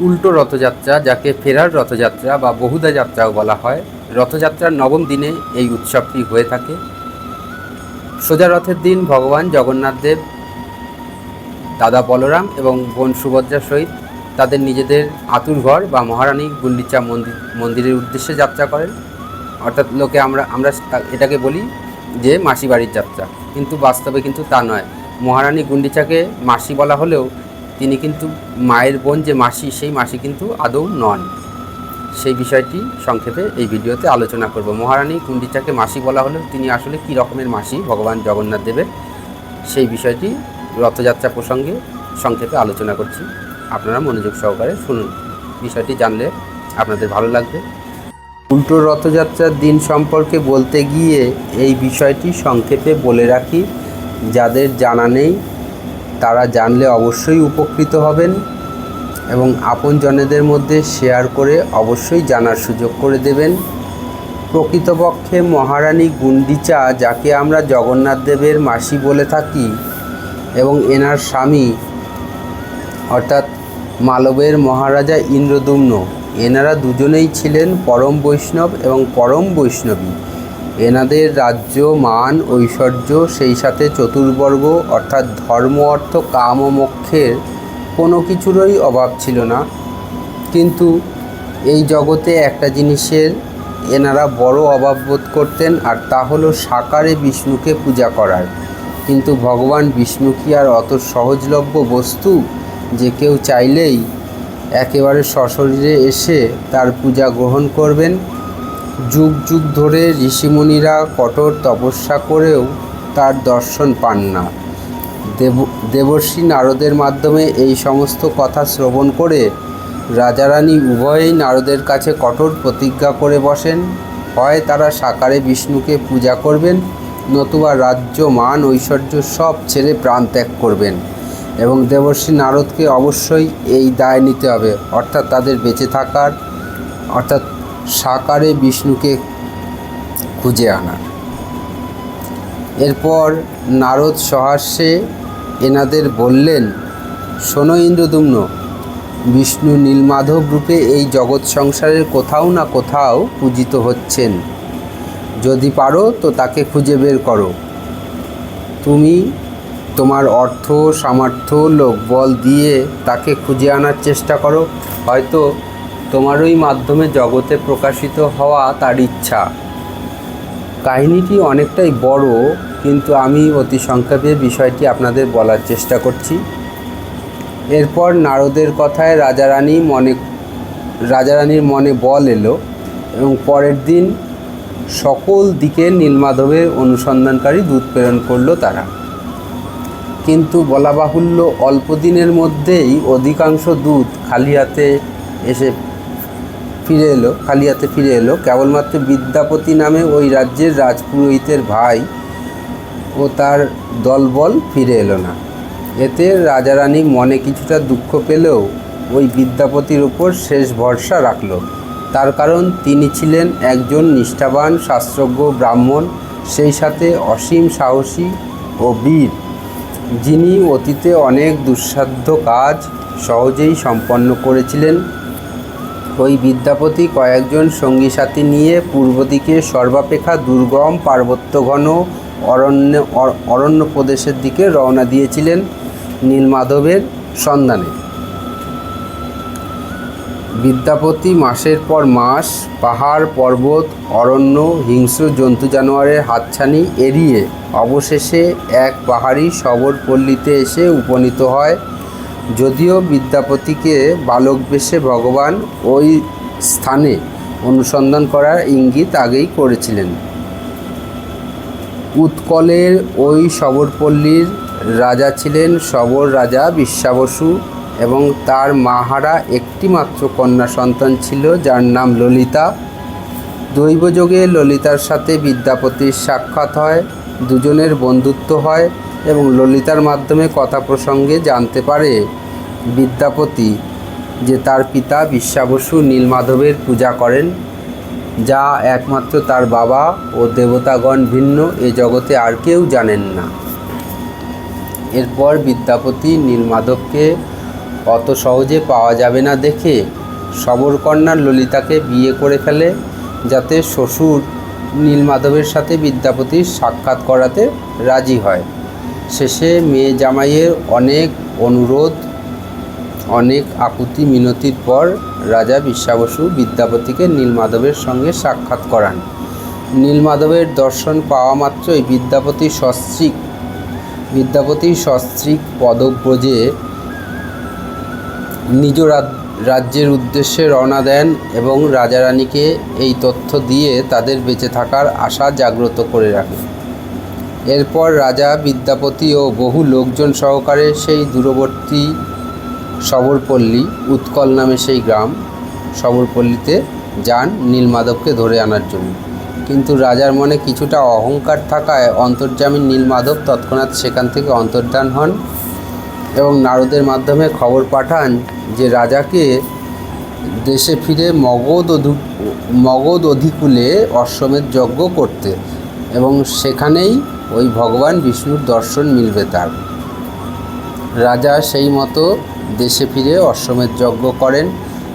উল্টো রথযাত্রা, যাকে ফেরার রথযাত্রা বা বহুদা যাত্রাও বলা হয়। রথযাত্রার নবম দিনে এই উৎসবটি হয়ে থাকে। সোজা রথের দিন ভগবান জগন্নাথ দেব, দাদা বলরাম এবং বোন সুভদ্রার সহিত তাদের নিজেদের আতুর ঘর বা মহারানী গুন্ডিচা মন্দির, মন্দিরের উদ্দেশ্যে যাত্রা করেন। অর্থাৎ লোকে আমরা আমরা এটাকে বলি যে মাসি বাড়ির যাত্রা। কিন্তু বাস্তবে কিন্তু তা নয়। মহারানী গুন্ডিচাকে মাসি বলা হলেও তিনি কিন্তু মায়ের বোন যে মাসি, সেই মাসি কিন্তু আদৌ নন। সেই বিষয়টি সংক্ষেপে এই ভিডিওতে আলোচনা করব। মহারানী গুন্ডিচাকে মাসি বলা হলেও তিনি আসলে কী রকমের মাসি? ভগবান জগন্নাথ দেবের। সেই বিষয়টি রথযাত্রা প্রসঙ্গে সংক্ষেপে আলোচনা করছি। আপনারা মনোযোগ সহকারে শুনুন। বিষয়টি জানলে আপনাদের ভালো লাগবে। উল্টো রথযাত্রার দিন সম্পর্কে বলতে গিয়ে এই বিষয়টি সংক্ষেপে বলে রাখি। যাদের জানা নেই তারা জানলে অবশ্যই উপকৃত হবেন এবং আপনজনেদের মধ্যে শেয়ার করে অবশ্যই জানার সুযোগ করে দেবেন। প্রকৃতপক্ষে মহারানী গুন্ডিচা, যাকে আমরা জগন্নাথ দেবের মাসি বলে থাকি, এবং এনার স্বামী, অর্থাৎ মালবের মহারাজা ইন্দ্রদুম্ন, এনারা দুজনেই ছিলেন পরম বৈষ্ণব এবং পরম বৈষ্ণবী। এনাদের রাজ্য, মান, ঐশ্বর্য, সেই সাথে চতুর্বর্গ, অর্থাৎ ধর্ম, অর্থ, কাম ও মোক্ষের কোনো কিছুরই অভাব ছিল না। কিন্তু এই জগতে একটা জিনিসের এনারা বড় অভাব বোধ করতেন, আর তা হলো সাকারে বিষ্ণুকে পূজা করার। কিন্তু ভগবান বিষ্ণু কি আর অত সহজলভ্য বস্তু যে কেউ চাইলেই একেবারে সশরীরে এসে তার পূজা গ্রহণ করবেন? যুগ যুগ ধরে ঋষিমুনিরা কঠোর তপস্যা করেও তার দর্শন পান না। দেব, দেবর্ষী নারদের মাধ্যমে এই সমস্ত কথা শ্রবণ করে রাজারানী উভয়েই নারদের কাছে কঠোর প্রতিজ্ঞা করে বসেন। হয় তারা সাকারে বিষ্ণুকে পূজা করবেন, নতুবা রাজ্য, মান, ঐশ্বর্য সব ছেড়ে প্রাণ ত্যাগ করবেন এবং দেবর্ষী নারদকে অবশ্যই এই দায় নিতে হবে, অর্থাৎ তাদের বেঁচে থাকার, অর্থাৎ সাকারে বিষ্ণুকে খুঁজে আনার এরপর নারদ সহাস্যে এনাদের বললেন, শোনো ইন্দ্রদুম্ন, বিষ্ণু নীলমাধব রূপে এই জগৎ সংসারের কোথাও না কোথাও পূজিত হচ্ছেন। যদি পারো তো তাকে খুঁজে বের করো। তুমি তোমার অর্থ, সামর্থ্য, লোকবল দিয়ে তাকে খুঁজে আনার চেষ্টা করো। হয়তো তোমারই মাধ্যমে জগতে প্রকাশিত হওয়া তার ইচ্ছা। কাহিনীটি অনেকটাই বড়, কিন্তু আমি অতি সংক্ষেপে বিষয়টি আপনাদের বলার চেষ্টা করছি। এরপর নারদের কথায় রাজারানী মনে, রাজারানীর মনে বল এলো এবং পরের দিন সকল দিকে নীলমাধবের অনুসন্ধানকারী দূত প্রেরণ করল তারা। কিন্তু বলা বাহুল্য অল্প দিনের মধ্যেই অধিকাংশ দূত খালি হাতে এসে ফিরে এলো খালি হাতে ফিরে এলো। কেবলমাত্র বিদ্যাপতি নামে ওই রাজ্যের রাজপুরোহিতের ভাই ও তার দলবল ফিরে এলো না। এতে রাজারানী মনে কিছুটা দুঃখ পেলেও ওই বিদ্যাপতির উপর শেষ ভরসা রাখল। তার কারণ তিনি ছিলেন একজন নিষ্ঠাবান, শাস্ত্রজ্ঞ, ব্রাহ্মণ, সেই সাথে অসীম সাহসী ও বীর, যিনি অতীতে অনেক দুঃসাধ্য কাজ সহজেই সম্পন্ন করেছিলেন। ওই বিদ্যাপতি কয়েকজন সঙ্গী সাথী নিয়ে পূর্ব দিকে সর্বাপেক্ষা দুর্গম পার্বত্যঘন অরণ্য, অর- অরণ্য প্রদেশের দিকে রওনা দিয়েছিলেন নীলমাধবের সন্ধানে। বিদ্যাপতি মাসের পর মাস পাহাড়, পর্বত, অরণ্য, হিংস্র জন্তু জানোয়ারের হাতছানি এড়িয়ে অবশেষে এক পাহাড়ি শবর পল্লীতে এসে উপনীত হয় যদিও বিদ্যাপতিকে বালক বেশে ভগবান ওই স্থানে অনুসন্ধান করার ইঙ্গিত আগেই করেছিলেন। উৎকলের ওই শবরপল্লীর রাজা ছিলেন শবর রাজা বিশ্বাবসু এবং তার মাহারা একটিমাত্র কন্যা সন্তান ছিল যার নাম ললিতা। দৈবযোগে ললিতার সাথে বিদ্যাপতির সাক্ষাৎ হয়, দুজনের বন্ধুত্ব হয় এবং ললিতার মাধ্যমে কথা প্রসঙ্গে জানতে পারে বিদ্যাপতি যে তার পিতা বিশ্বাবসু নীলমাধবের পূজা করেন, যা একমাত্র তার বাবা ও দেবতাগণ ভিন্ন এ জগতে আর কেউ জানেন না। এরপর বিদ্যাপতি নীলমাধবকে অত সহজে পাওয়া যাবে না দেখে সবরকন্যা ললিতাকে বিয়ে করে ফেলে, যাতে শ্বশুর নীলমাধবের সাথে বিদ্যাপতির সাক্ষাৎ করাতে রাজি হয়। শেষে মেয়ে জামাইয়ের অনেক অনুরোধ, অনেক আকুতি মিনতির পর রাজা বিশ্বাবসু বিদ্যাপতিকে নীলমাধবের সঙ্গে সাক্ষাৎ করান। নীলমাধবের দর্শন পাওয়া মাত্রই বিদ্যাপতি সস্ত্রীক বিদ্যাপতি সস্ত্রীক পদব্রজে নিজ রাজ্যের উদ্দেশ্যে রওনা দেন এবং রাজারানীকে এই তথ্য দিয়ে তাদের বেঁচে থাকার আশা জাগ্রত করে রাখেন এরপর রাজা, বিদ্যাপতি ও বহু লোকজন সহকারে সেই দূরবর্তী সবরপল্লী, উৎকল নামে সেই গ্রাম সবরপল্লীতে যান নীলমাধবকে ধরে আনার জন্য। কিন্তু রাজার মনে কিছুটা অহংকার থাকায় অন্তর্যামী নীলমাধব তৎক্ষণাৎ সেখান থেকে অন্তর্ধান হন এবং নারদের মাধ্যমে খবর পাঠান যে রাজাকে দেশে ফিরে মগধ মগধ অধিকূলে অশ্বমেধ যজ্ঞ করতে এবং সেখানেই ওই ভগবান বিষ্ণুর দর্শন মিলবে তার। রাজা সেই মতো দেশে ফিরে অশ্বমেধ যজ্ঞ করেন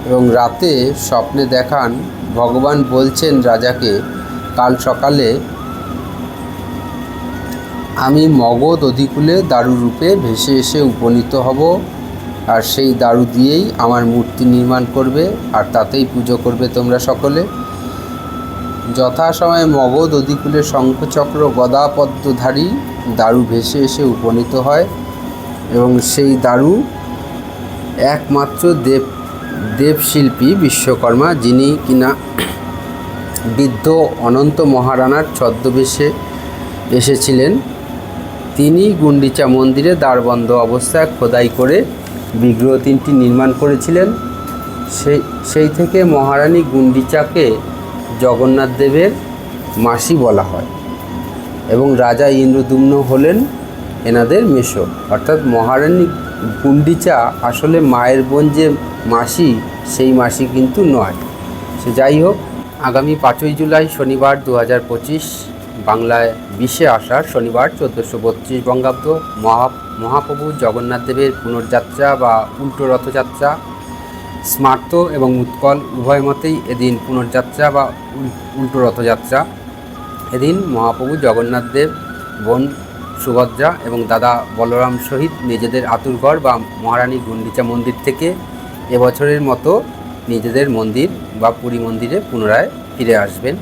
এবং রাতে স্বপ্নে দেখান ভগবান বলছেন রাজাকে, কাল সকালে আমি মগধ অধিকূলে দারু রূপে ভেসে এসে উপনীত হব আর সেই দারু দিয়েই আমার মূর্তি নির্মাণ করবে আর তাতেই পুজো করবে তোমরা সকলে। যথাসময়ে মগধ অধিকূলে শঙ্খচক্র গদাপদ্মধারী দারু ভেসে এসে উপনীত হয় এবং সেই দারু একমাত্র দেব, দেবশিল্পী বিশ্বকর্মা, যিনি কিনা বৃদ্ধ অনন্ত মহারানার ছদ্মবেশে এসেছিলেন। তিনি গুন্ডিচা মন্দিরে দ্বারবন্ধ অবস্থায় খোদাই করে বিগ্রহ তিনটি নির্মাণ করেছিলেন। সেই সেই থেকে মহারানী গুন্ডিচাকে জগন্নাথ দেবের মাসি বলা হয় এবং রাজা ইন্দ্রদুম্ন হলেন এনাদের মেশো অর্থাৎ মহারানী গুন্ডিচা আসলে মায়ের বোন যে মাসি, সেই মাসি কিন্তু নয়। সে যাই হোক, আগামী পাঁচই জুলাই শনিবার দু হাজার পঁচিশ বাংলায় বিশে আষাঢ় শনিবার চোদ্দোশো বত্রিশ বঙ্গাব্দ মহা, মহাপ্রভু জগন্নাথ দেবের পুনর্যাত্রা বা উল্টো রথযাত্রা স্মার্ত এবং উৎকল, উভয় মতেই এদিন পুনর্যাত্রা বা উল্টো রথযাত্রা এদিন মহাপ্রভু জগন্নাথ দেব, বোন সুভদ্রা এবং দাদা বলরাম সহিত নিজেদের আতুরঘর বা মহারানী গুন্ডিচা মন্দির থেকে এবছরের মতো নিজেদের মন্দির বা পুরী মন্দিরে পুনরায় ফিরে আসবেন।